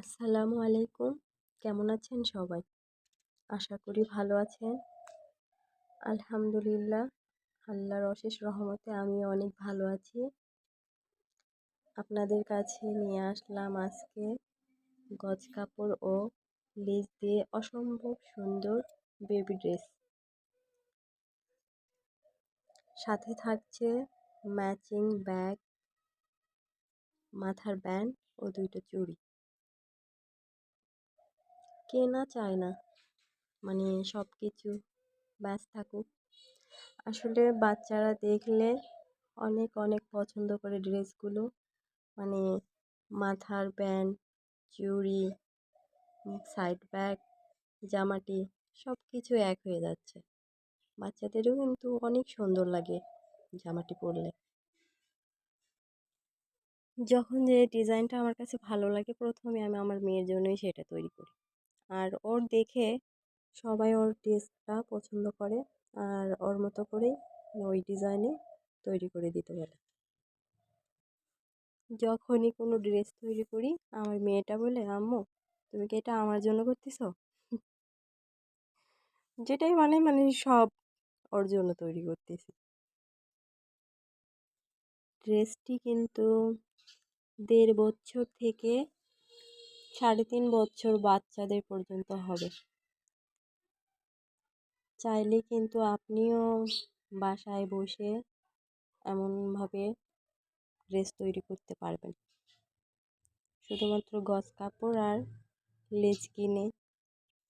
আসসালামু আলাইকুম। কেমন আছেন সবাই? আশা করি ভালো আছেন। আলহামদুলিল্লাহ, আল্লাহর অশেষ রহমতে আমি অনেক ভালো আছি। আপনাদের কাছে নিয়ে আসলাম আজকে গজ কাপড় ও লেজ দিয়ে অসম্ভব সুন্দর বেবি ড্রেস। সাথে থাকছে ম্যাচিং ব্যাগ, মাথার ব্যান্ড ও দুইটা চুড়ি। কে না চায় না। মানে সব কিছু ব্যাস থাকুক। আসলে বাচ্চারা দেখলে অনেক অনেক পছন্দ করে ড্রেসগুলো। মানে মাথার ব্যান্ড চুড়ি, সাইড ব্যাগ, জামাটি সব কিছু এক হয়ে যাচ্ছে। বাচ্চাদেরও কিন্তু অনেক সুন্দর লাগে জামাটি পরলে। যখন যে ডিজাইনটা আমার কাছে ভালো লাগে, প্রথমে আমি আমার মেয়ের জন্যই সেটা তৈরি করি। আর ওর দেখে সবাই ওর ড্রেসটা পছন্দ করে। আর ওর মতো করেই ওই ডিজাইনে তৈরি করে দিতে বলে। যখনই কোনো ড্রেস তৈরি করি, আমার মেয়েটা বলে, আম্মু, তুমি কি এটা আমার জন্য করতেছো? যেটাই মানে মানে সব ওর জন্য তৈরি করতেছি। ড্রেসটি কিন্তু দেড় বছর থেকে সাড়ে তিন বছর বাচ্চাদের পর্যন্ত হবে। চাইলে কিন্তু আপনিও বাসায় বসে এমনভাবে ড্রেস তৈরি করতে পারবেন। শুধুমাত্র গজ কাপড় আর লেজ কিনে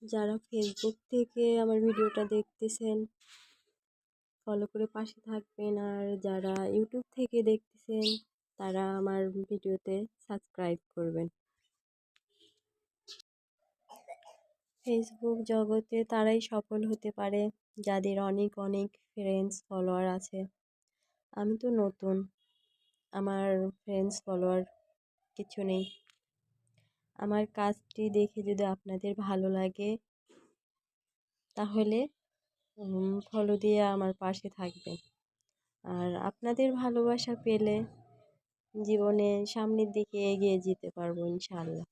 যারা ফেসবুক থেকে আমার ভিডিওটা দেখতেছেন ফলো করে পাশে থাকবেন আর যারা ইউটিউব থেকে দেখতেছেন, তারা আমার ভিডিওতে সাবস্ক্রাইব করবেন। ফেসবুক জগতে তারাই সফল হতে পারে। যাদের অনেক অনেক ফ্রেন্ডস ফলোয়ার আছে। আমি তো নতুন। আমার ফ্রেন্ডস ফলোয়ার কিছু নেই। আমার কাজটি দেখে যদি আপনাদের ভালো লাগে, তাহলে ফলো দিয়ে আমার পাশে থাকবেন। আর আপনাদের ভালোবাসা পেলে জীবনে সামনের দিকে এগিয়ে যেতে পারব, ইনশাআল্লাহ।